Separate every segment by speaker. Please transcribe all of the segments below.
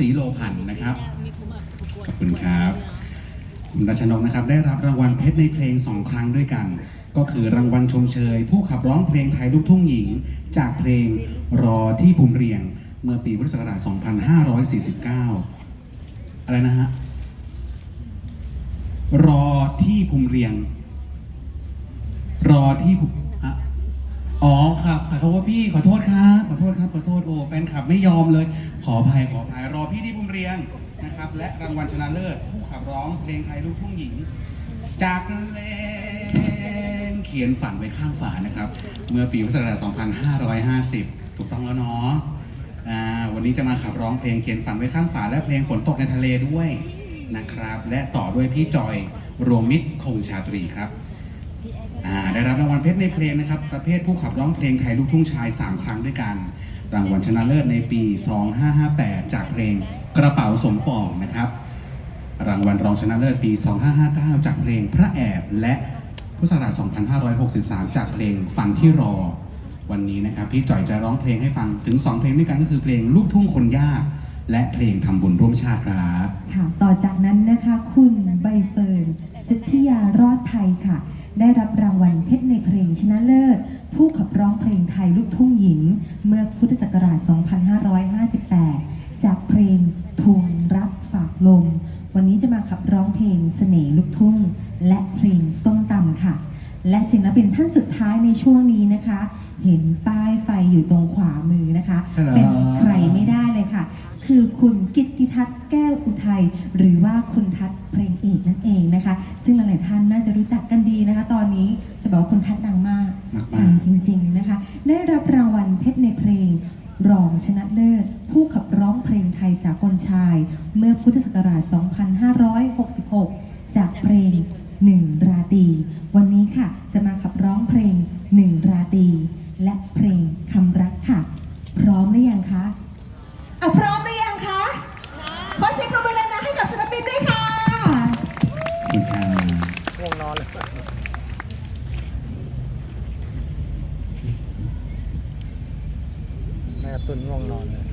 Speaker 1: ศรีโลพันธ์นะครับ ขอบคุณครับคุณรัชนกนะครับได้รับรางวัลเพชรในเพลงสองครั้งด้วยกัน ก็คือรางวัลชมเชย ผู้ขับร้องเพลงไทยลูกทุ่งหญิง จากเพลงรอที่ภูมิเรียง เมื่อปีพุทธศักราช 2549 อะไรนะฮะ รอที่ภูมิเรียง รอที่ภูอะอ๋อครับแต่ เขาว่าพี่ขอโทษครับขอโทษครับขอโทษโอ้แฟนคลับไม่ยอมเลย ขออภัยขออภัยรอพี่ที่ภูมิเรียงนะครับ และรางวัลชนะเลิศผู้ขับร้องเพลงไทยลูกทุ่งหญิง จากเพลงเขียนฝันไว้ข้างฝานะครับ เมื่อปีพุทธศักราช2550 ถูกต้องแล้วเนาะวันนี้จะมาขับร้องเพลงเขียนฝันไว้ข้างฝาและเพลงฝนตกในทะเลด้วยนะครับ และต่อด้วยพี่จอยรวมมิตรคงชาตรีครับ ได้รับรางวัลเพชรในเพลงนะครับ ประเภทผู้ขับร้องเพลงไทยลูกทุ่งชาย 3 ครั้งด้วยกัน รางวัลชนะเลิศในปี 2558 จากเพลงกระเป๋าสมปองนะครับ รางวัลรองชนะเลิศปี 2559 จากเพลงพระแอบและพุทธศักราช2563 จากเพลงฟังที่รอ วันนี้นะครับพี่จ่อยจะร้องเพลงให้ฟังถึง 2 เพลงด้วยกันก็คือเพลงลูกทุ่งคนยาก และเพลงทำบุญร่วมชาติครับ
Speaker 2: ค่ะต่อจากนั้นนะคะคุณใบเฟิร์นสุทธิยารอดภัยค่ะ ได้รับรางวัลเพชรในเพลงชนะเลิศ ผู้ขับร้องเพลงไทยลูกทุ่งหญิง เมื่อพุทธศักราช 2558 จากเพลงทวงรักฝากลม วันนี้จะมาขับร้องเพลงเสน่ห์ลูกทุ่ง และเพลงส้มตำค่ะ และศิลปินท่านสุดท้ายในช่วงนี้นะคะ เห็นป้ายไฟอยู่ตรงขวามือนะคะ
Speaker 1: ครับ
Speaker 2: เป็นใครไม่ได้เลยค่ะ คือคุณกิตติทัศน์แก้วอุทัยหรือว่าคุณทัศน์เพลงเอกนั่นเองนะคะ ซึ่งหลายๆท่านน่าจะรู้จักกันดีนะคะ ตอนนี้จะบอกว่าคุณทัศน์ดังมาก
Speaker 1: มากๆ
Speaker 2: ดังจริง ๆนะคะ ได้รับรางวัลเพชรในเพลงรองชนะเลิศ ผู้ขับร้องเพลงไทยสากลชาย เมื่อพุทธศักราช 2566 จากเพลงหนึ่งราตรีวันนี้ค่ะจะมาขับร้องเพลงหนึ่งราตรีและเพลงคำรักค่ะ พร้อมหรือยังคะอะพร้อมหรือยังคะ ขอเสียงปรบมือดังๆให้กับศิลปินด้วยค่ะ
Speaker 1: ขอบคุณครับ
Speaker 3: ง่วงนอนเลยแม่ตุนง่วงนอนเลย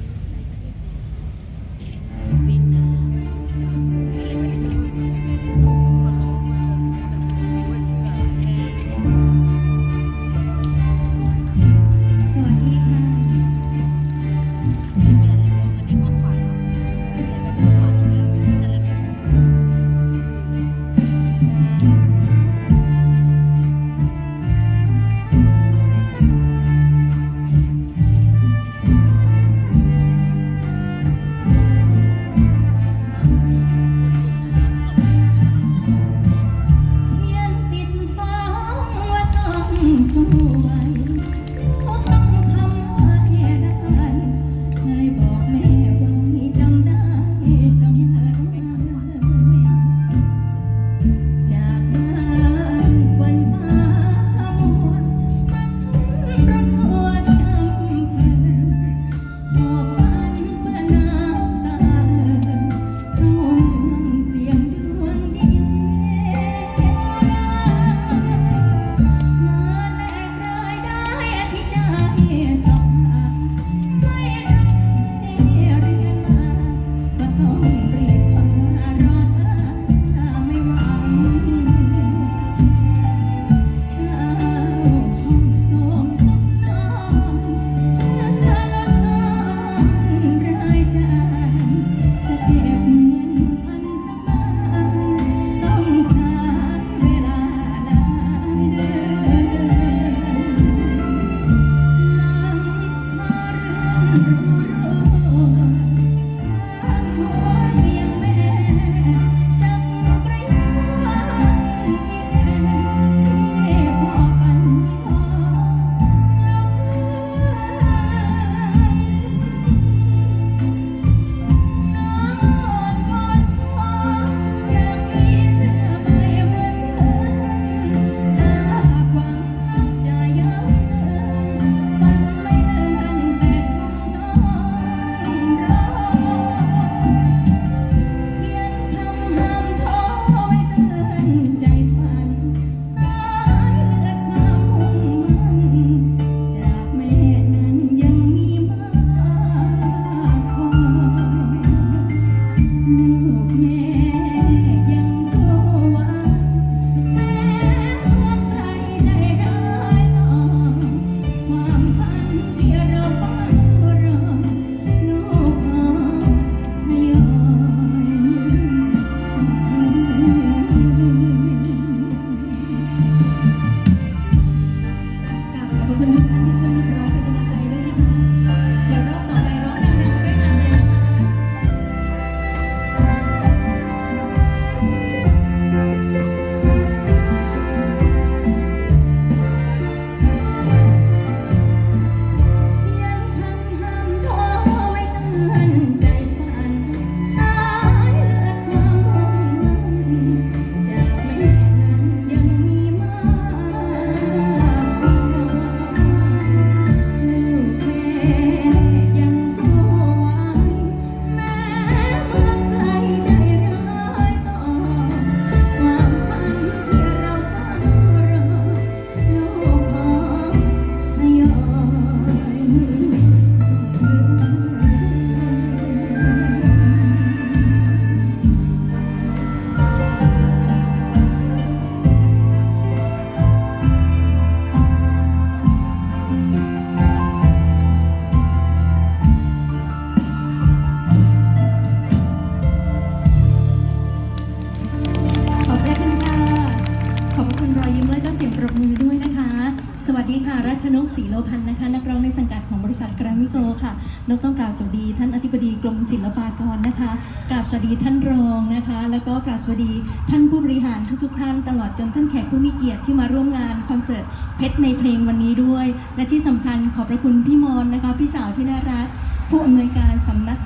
Speaker 4: ศรีโลพันธ์นะคะ นักร้องในสังกัดของบริษัทแกรมมิโกค่ะนกต้องกราบสวัสดีท่านอธิบดีกรมศิลปากรนะคะกราบสวัสดีท่านรองนะคะ แล้วก็กราบสวัสดีท่านผู้บริหารทุกๆท่านตลอดจนท่านแขกผู้มีเกียรติที่มาร่วมงานคอนเสิร์ตเพชรในเพลงวันนี้ด้วย และที่สำคัญขอบพระคุณพี่มอนนะคะ พี่สาวที่น่ารัก ผู้อำนวยการสำนัก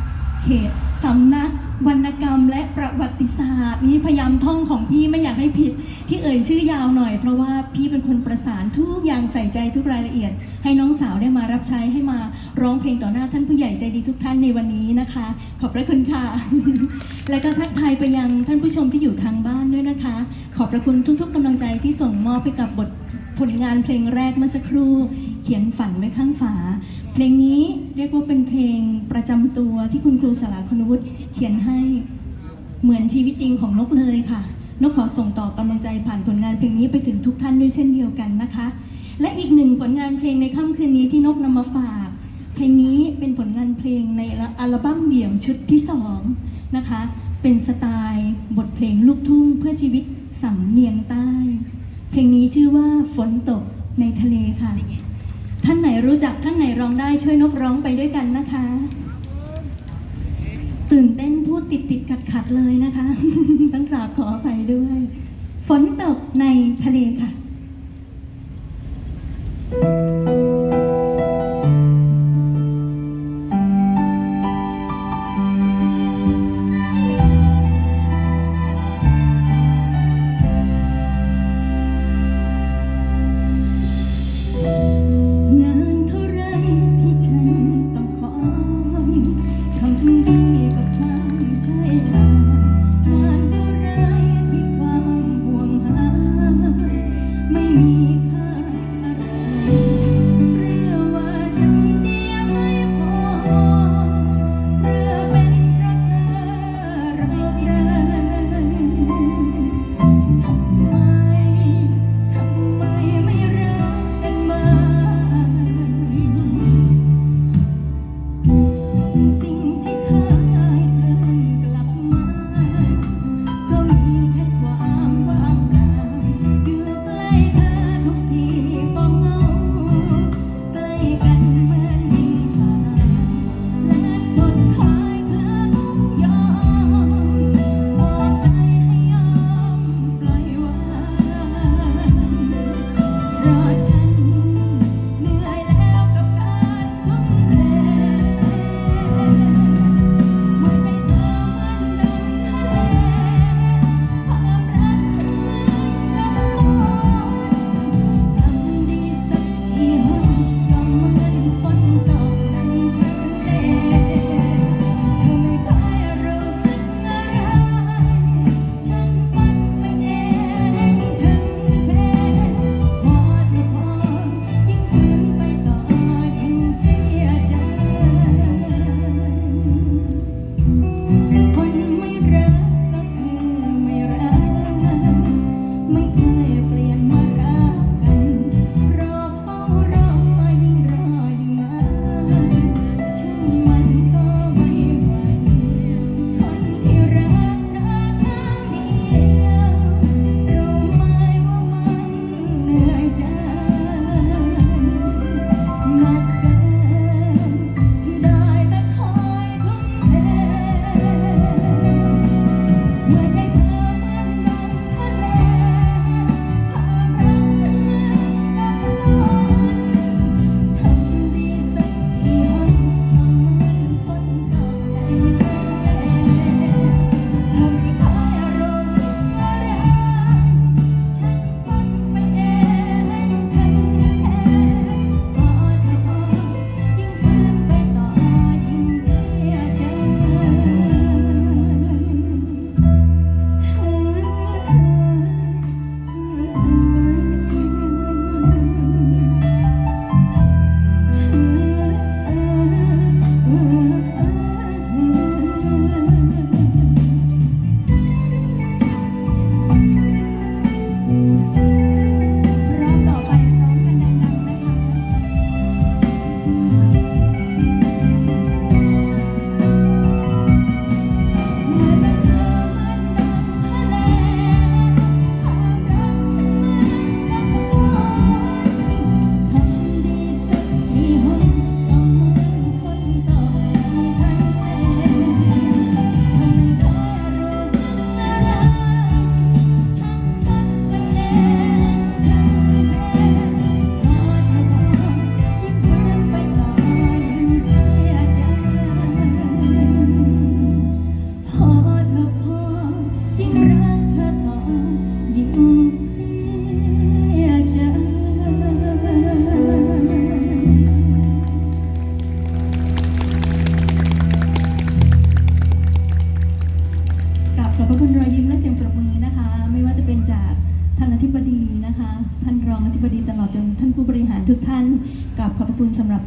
Speaker 4: เขต สำนักวรรณกรรมและประวัติศาสตร์นี่พยายามท่องของพี่ไม่อยากให้ผิด ที่เอ่ยชื่อยาวหน่อย เพราะว่าพี่เป็นคนประสานทุกอย่างใส่ใจทุกรายละเอียด ให้น้องสาวได้มารับใช้ให้มาร้องเพลงต่อหน้าท่านผู้ใหญ่ใจดีทุกท่านในวันนี้นะคะ ขอบพระคุณค่ะ และก็ทักทายไปยังท่านผู้ชมที่อยู่ทางบ้านด้วยนะคะ ขอบพระคุณทุกๆกำลังใจที่ส่งมอบให้กับบทผลงานเพลงแรกเมื่อสักครู่ เขียนฝันไว้ข้างฝา เพลงนี้เรียกว่าเป็นเพลงประจำตัวที่คุณครูสลาคณวุฒิเขียนให้เหมือนชีวิตจริงของนกเลยค่ะนกขอส่งต่อกำลังใจผ่านผลงานเพลงนี้ไปถึงทุกท่านด้วยเช่นเดียวกันนะคะ และอีกหนึ่งผลงานเพลงในค่ำคืนนี้ที่นกนำมาฝาก เพลงนี้เป็นผลงานเพลงในอัลบั้มเดี่ยวชุดที่สองนะคะ เป็นสไตล์บทเพลงลูกทุ่งเพื่อชีวิตสำเนียงใต้ เพลงนี้ชื่อว่าฝนตกในทะเลค่ะ ท่านไหนรู้จักท่านไหนร้องได้ช่วยนกร้องไปด้วยกันนะคะ ตื่นเต้นพูดติดติดขัดขัดเลยนะคะ ต้องกราบขออภัยด้วย ฝนตกในทะเลค่ะ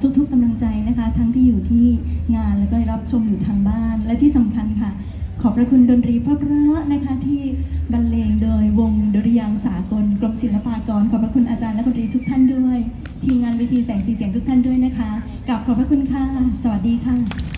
Speaker 4: ทุกๆกำลังใจนะคะ ทั้งที่อยู่ที่งานแล้วก็รับชมอยู่ทางบ้าน และที่สำคัญค่ะ ขอบพระคุณดนตรีเพระนะคะที่บรรเลงโดยวงดุริยางค์สากลกรมศิลปากร ขอบพระคุณอาจารย์และดนตรีทุกท่านด้วย ทีมงานเวทีแสงสีเสียงทุกท่านด้วยนะคะกับขอบพระคุณค่ะ สวัสดีค่ะ